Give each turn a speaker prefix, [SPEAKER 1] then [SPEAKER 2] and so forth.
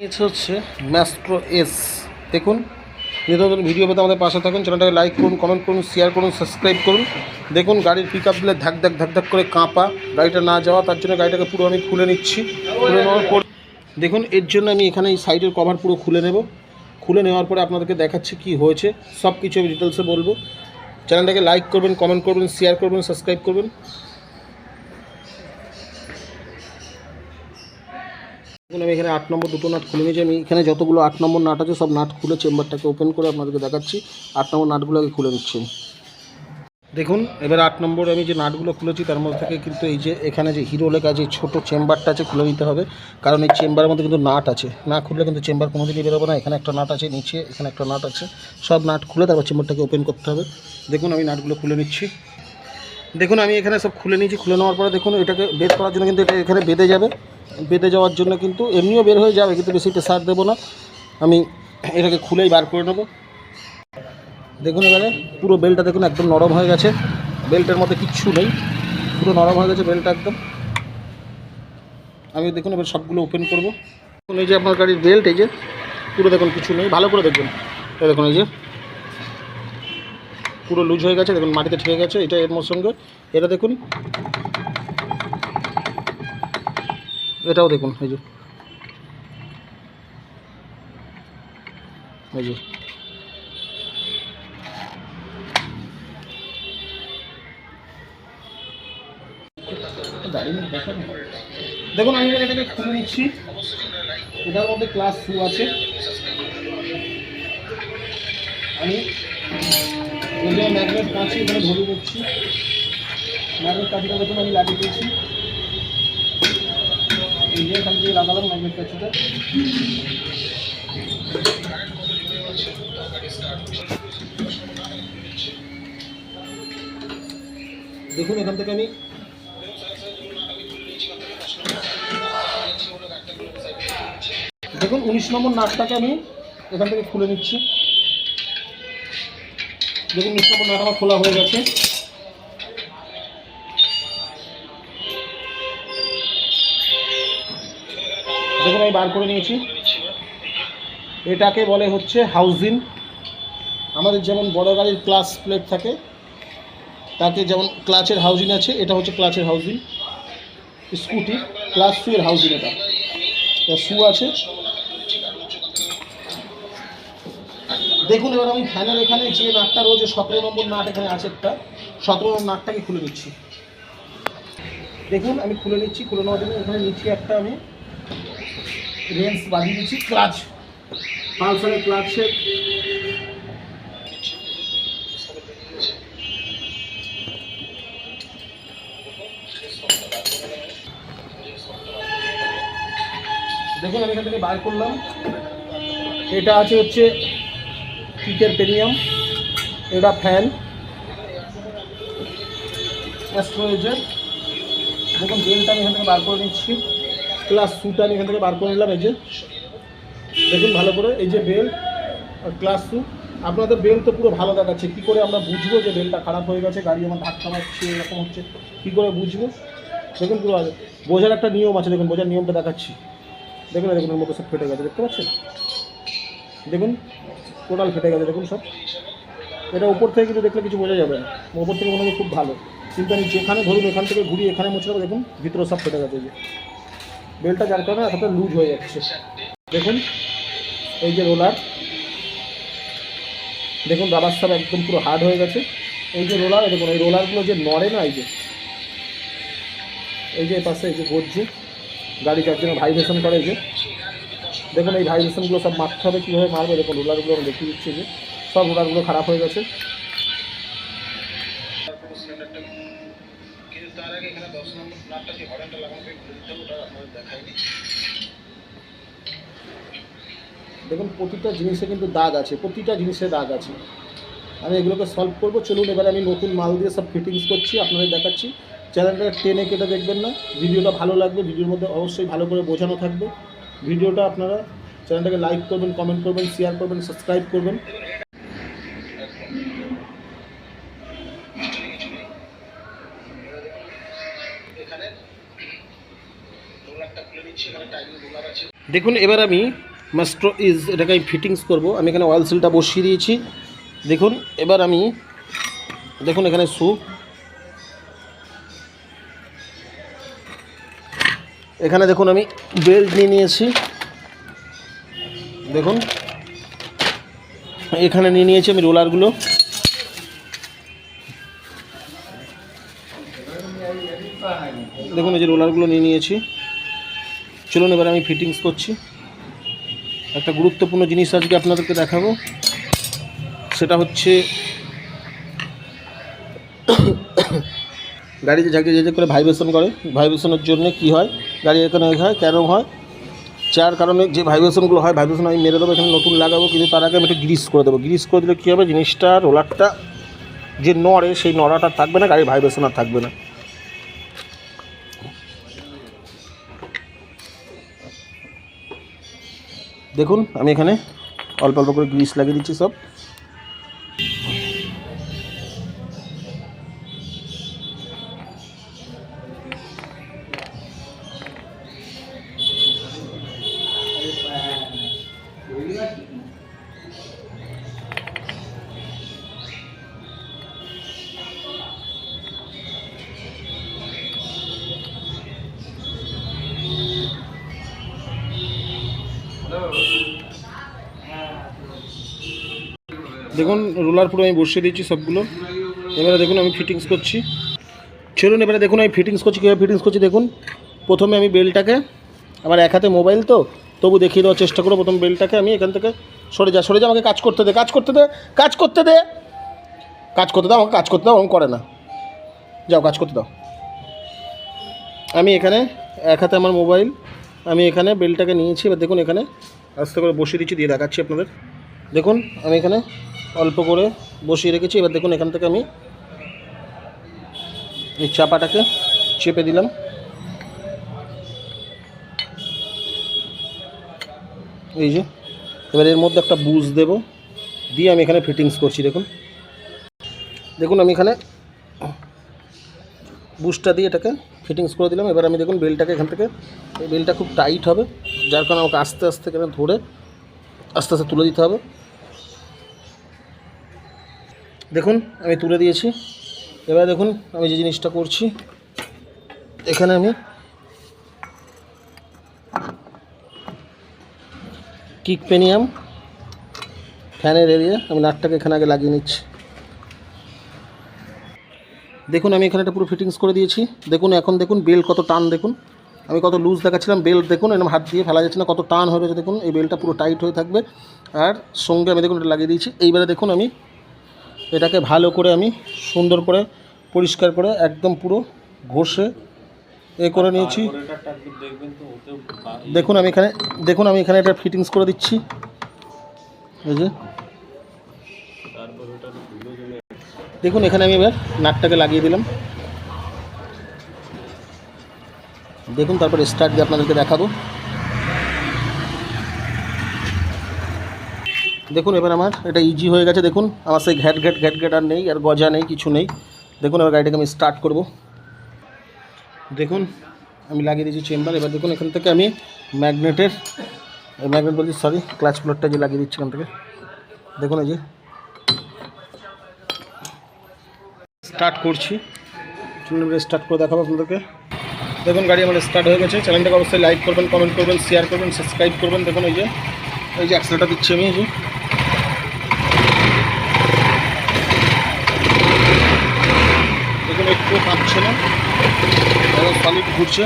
[SPEAKER 1] এটা হচ্ছে Maestro S দেখুন নিত্য নতুন ভিডিও পেতে আমাদের পাশে থাকুন চ্যানেলটাকে লাইক করুন কমেন্ট করুন শেয়ার করুন সাবস্ক্রাইব করুন। দেখুন, গাড়ির পিক আপ দিলে ধাক ধাক ধাক ধাক করে কাঁপা। গাড়িটা না যাওয়া, তার জন্য গাড়িটাকে পুরো আমি খুলে নিচ্ছি। খুলে নেওয়ার দেখুন, এর জন্য আমি এখানে এই সাইডের কভার পুরো খুলে নেব। খুলে নেওয়ার পরে আপনাদেরকে দেখাচ্ছি কি হয়েছে। সব কিছু আমি ডিটেলসে বলব। চ্যানেলটাকে লাইক করবেন কমেন্ট করবেন শেয়ার করবেন সাবস্ক্রাইব করবেন। এখন আমি এখানে আট নম্বর দুটো নাট খুলে নিয়েছি। আমি এখানে যতগুলো আট নম্বর নাট আছে, সব নাট খুলে চেম্বারটাকে ওপেন করে আপনাদেরকে দেখাচ্ছি। আট নম্বর নাটগুলো আগে খুলে নিচ্ছি। দেখুন, এবার আট নম্বর আমি যে নাটগুলো খুলেছি, তার মধ্যে থেকে কিন্তু এই যে এখানে যে হিরো লেখা যে ছোটো চেম্বারটা আছে, খুলে নিতে হবে। কারণ এই চেম্বারের মধ্যে কিন্তু নাট আছে। না খুললে কিন্তু চেম্বার কোনোদিনই বেরোবে না। এখানে একটা নাট আছে, নিচে এখানে একটা নাট আছে। সব নাট খুলে তারপর চেম্বারটাকে ওপেন করতে হবে। দেখুন, আমি নাটগুলো খুলে নিচ্ছি। দেখুন, আমি এখানে সব খুলে নিয়েছি। খুলে নেওয়ার পরে দেখুন, এটাকে বের করার জন্য কিন্তু এটা এখানে বেঁধে যাবে। বেঁধে যাওয়ার জন্য কিন্তু এমনিও বের হয়ে যাবে, কিন্তু বেশি প্রেসার দেবো না। আমি এটাকে খুলেই বার করে নেব। দেখুন এবারে, পুরো বেলটা দেখুন একদম নরম হয়ে গেছে। বেল্টের মধ্যে কিচ্ছু নেই। পুরো নরম হয়ে গেছে বেলটা একদম। আমি দেখুন এবার সবগুলো ওপেন করব। দেখুন এই যে আপনার গাড়ির বেল্ট, এই যে, পুরো দেখুন কিছু নেই। ভালো করে দেখবেন এই দেখুন, এই যে, পুরো লুজ হয়ে গেছে। দেখুন, মাটিতে ঠেকে গেছে। এটা এর সঙ্গে। এটা দেখুন এটাও দেখুন, এই যে। এই যে। দেখুন, আমি এটাকে খুলে নিচ্ছি। এটার মধ্যে ক্লাস টু আছে। আমি ম্যাগনেট কাঁচি এখানে ধরে দিচ্ছি ম্যাগনেট কাঁচিটা দেখুন, আমি লাগিয়ে দিয়েছি। এই যে এখান দেখুন এখান থেকে আমি। দেখুন, উনিশ নম্বর নাটটাকে আমি এখান থেকে খুলে নিচ্ছি। দেখুন, উনিশ নম্বর নাট আমার খোলা হয়ে গেছে। দেখুন, আমি বার করে নিয়েছি। এটাকে বলে হচ্ছে হাউজিং। আমাদের যেমন বড় গাড়ির ক্লাস প্লেট থাকে তাকে যেমন ক্লাচের হাউজিং আছে, এটা হচ্ছে ক্লাচের হাউজিং। স্কুটি, ক্লাস এর হাউজিং এটা। শু আছে। দেখুন, এবার আমি ফ্যানের এখানে যে নাটটা রয়েছে, সতেরো নম্বর নাট এখানে আছে একটা। সতেরো নম্বর নাটটাকে খুলে নিচ্ছি। দেখুন, আমি খুলে নিচ্ছি, খুলে নেওয়ার জন্য এখানে নিচে একটা আমি রেঞ্জ বাঁধিয়ে দিচ্ছি ক্লাচ পালসারের ক্লাচের দেখুন, আমি এখান থেকে বার করলাম। এটা আছে হচ্ছে কিকের প্রিমিয়াম। এটা ফ্যান অ্যাস্ট্রোয়েজের দেখুন বেলটা আমি এখান থেকে বার করে নিচ্ছি। প্লাস সুটা আমি এখান থেকে বার করে নিলাম, এই যে। দেখুন ভালো করে, এই যে বেল ক্লাস শু আপনাদের বেল তো পুরো ভালো দেখাচ্ছে। কী করে আমরা বুঝব যে বেলটা খারাপ হয়ে গেছে, গাড়ি আমার ধাক্কা মারছে, এরকম হচ্ছে? কী করে বুঝব? দেখুন পুরো বোঝার একটা নিয়ম আছে, দেখুন, বোঝার নিয়মটা দেখাচ্ছি। দেখুন দেখুন এর মধ্যে সব ফেটে গেছে, দেখতে পাচ্ছেন? দেখুন টোটাল ফেটে গেছে, দেখুন সব। এটা উপর থেকে কিন্তু দেখলে কিছু বোঝা যাবে না। উপর থেকে মনে হয় খুব ভালো। কিন্তু আমি যেখানে ধরুন, এখান থেকে ঘুরিয়ে এখানে মুছলাম দেখুন, ভিতরে সব ফেটে গেছে যে। বেলটা যার কারণে এতটা লুজ হয়ে যাচ্ছে। দেখুন, এই যে রোলার। দেখুন রাবার সব একদম পুরো হার্ড হয়ে গেছে। এই যে রোলার দেখুন, এই রোলারগুলো যে নড়ে না, এই যে এই যে পাশে, এই যে গজ্জে গাড়ি যার জন্য ভাইব্রেশন করে এই যে। দেখুন, এই ভাইব্রেশনগুলো সব মারতে হবে, কীভাবে মারবে? দেখুন, রোলারগুলো আমি দেখিয়ে দিচ্ছি যে। সব রোলারগুলো খারাপ হয়ে গেছে। তার আগে এখানে দশ নম্বর যে হরেনটা লাগানো ওটা আপনাদের দেখুন, প্রতিটা জিনিসে কিন্তু দাগ আছে, প্রতিটা জিনিসে দাগ আছে। আমি এগুলোকে সলভ করব। চলুন, এবারে আমি নতুন মাল দিয়ে সব ফিটিংস করছি, আপনাদের দেখাচ্ছি। চ্যানেলটা টেনে কেটে দেখবেন না। ভিডিওটা ভালো লাগবে, ভিডিওর মধ্যে অবশ্যই ভালো করে বোঝানো থাকবে। ভিডিওটা আপনারা চ্যানেলটাকে লাইক করবেন কমেন্ট করবেন শেয়ার করবেন সাবস্ক্রাইব করবেন। দেখুন, এবার আমি মাস্ট্রো ইজ, এটাকে আমি ফিটিংস করব। আমি এখানে অয়েল সিলটা বসিয়ে দিয়েছি। দেখুন, এবার আমি, দেখুন এখানে সু। এখানে দেখুন, আমি বেল্ট নিয়ে নিয়েছি। দেখুন, এখানে নিয়ে নিয়েছি আমি রোলারগুলো দেখুন, এই যে রোলারগুলো নিয়ে নিয়েছি। চলুন এবার আমি ফিটিংস করছি। একটা গুরুত্বপূর্ণ জিনিস আজকে আপনাদেরকে দেখাবো। সেটা হচ্ছে গাড়িতে ঝাঁকে যে করে ভাইব্রেশন করে ভাইব্রেশনের জন্য কি হয়? গাড়ি এখানে হয় কেন হয়। যার কারণে যে ভাইব্রেশনগুলো হয় ভাইব্রেশন আমি মেরে দেবো, এখানে নতুন লাগাবো, কিন্তু তার আগে আমি একটু গ্রিস করে দেবো। গ্রিস করে দিলে কী হবে? জিনিসটা রোলারটা যে নড়ে, সেই নড়াটা থাকবে না, গাড়ির ভাইব্রেশন আর থাকবে না। দেখুন আমি এখানে অল্প অল্প করে গ্রিস লাগিয়ে দিচ্ছি সব। দেখুন রোলার পুরো আমি বসিয়ে দিয়েছি সবগুলো। এবারে দেখুন, আমি ফিটিংস করছি। চলুন, এবারে দেখুন, আমি ফিটিংস করছি, কীভাবে ফিটিংস করছি দেখুন। প্রথমে আমি বেলটাকে, আমার এক হাতে মোবাইল তো, তবু দেখিয়ে দেওয়ার চেষ্টা করব প্রথম বেলটাকে আমি, এখান থেকে সরে যা সরে যা, আমাকে কাজ করতে দে, কাজ করতে দে, কাজ করতে দে। কাজ করতে দাও, আমাকে কাজ করতে দাও আমি করে না। যাও, কাজ করতে দাও। আমি এখানে এক হাতে আমার মোবাইল আমি এখানে বেলটাকে নিয়েছি, এবার দেখুন, এখানে আস্তে করে বসিয়ে দিচ্ছি, দিয়ে দেখাচ্ছি আপনাদের। দেখুন, আমি এখানে অল্প করে বসিয়ে রেখেছি। এবার দেখুন, এখান থেকে আমি এই চাপাটাকে চেপে দিলাম। এই যে, এবার এর মধ্যে একটা বুজ দেব। দিয়ে আমি এখানে ফিটিংস করছি, দেখুন। দেখুন, আমি এখানে বুস্টটা দিয়ে এটাকে ফিটিংস করে দিলাম। এবার আমি দেখুন, বেলটাকে এখান থেকে, এই বেলটা খুব টাইট হবে, যার কারণে আমাকে আস্তে আস্তে এখানে ধরে আস্তে আস্তে তুলে দিতে হবে। দেখুন, আমি তুলে দিয়েছি। এবার দেখুন, আমি যে জিনিসটা করছি, এখানে আমি কিক পেনিয়াম ফ্যানের এরিয়া, আমি নাটটাকে এখানে আগে লাগিয়ে নিচ্ছি। দেখুন, আমি এখানে একটা পুরো ফিটিংস করে দিয়েছি। দেখুন, এখন দেখুন, বেল কত টান, দেখুন। আমি কত লুজ দেখাচ্ছিলাম, বেল দেখুন, এরকম হাত দিয়ে ফেলা যাচ্ছে না, কত টান হয়ে রয়েছে, দেখুন। এই বেলটা পুরো টাইট হয়ে থাকবে। আর সঙ্গে আমি দেখুন, এটা লাগিয়ে দিয়েছি। এইবারে দেখুন, আমি এটাকে ভালো করে আমি সুন্দর করে পরিষ্কার করে একদম পুরো ঘষে এ করে নিয়েছি। দেখুন আমি এখানে দেখুন আমি এখানে এটা ফিটিংস করে দিচ্ছি। এই যে। দেখুন এখানে আমি এবার নাটটাকে লাগিয়ে দিলাম। দেখুন তারপর স্টার্ট দিয়ে আপনাদেরকে দেখাবো। দেখুন, এবার আমার এটা ইজি হয়ে গেছে, দেখুন। আমার সেই ঘ্যাট ঘ্যাট ঘ্যাট ঘ্যাট আর নেই, আর গজা নেই, কিছু নেই। দেখুন, এবার গাড়িটাকে আমি স্টার্ট করব। দেখুন, আমি লাগিয়ে দিয়েছি চেম্বার এবার দেখুন, এখান থেকে আমি ম্যাগনেটের ম্যাগনেট বলছি সরি ক্লাচ প্লটটা যে লাগিয়ে দিচ্ছি এখান থেকে। দেখুন, এই যে স্টার্ট করছি। চলুন স্টার্ট করে দেখাবো আপনাদেরকে। দেখুন, গাড়ি আমার স্টার্ট হয়ে গেছে। চ্যানেলটাকে অবশ্যই লাইক করবেন কমেন্ট করবেন শেয়ার করবেন সাবস্ক্রাইব করবেন। দেখুন, এই যে এই যে অ্যাক্সেলটা দিচ্ছি আমি, এই যে। দেখুন না সলিড ঘুরছে।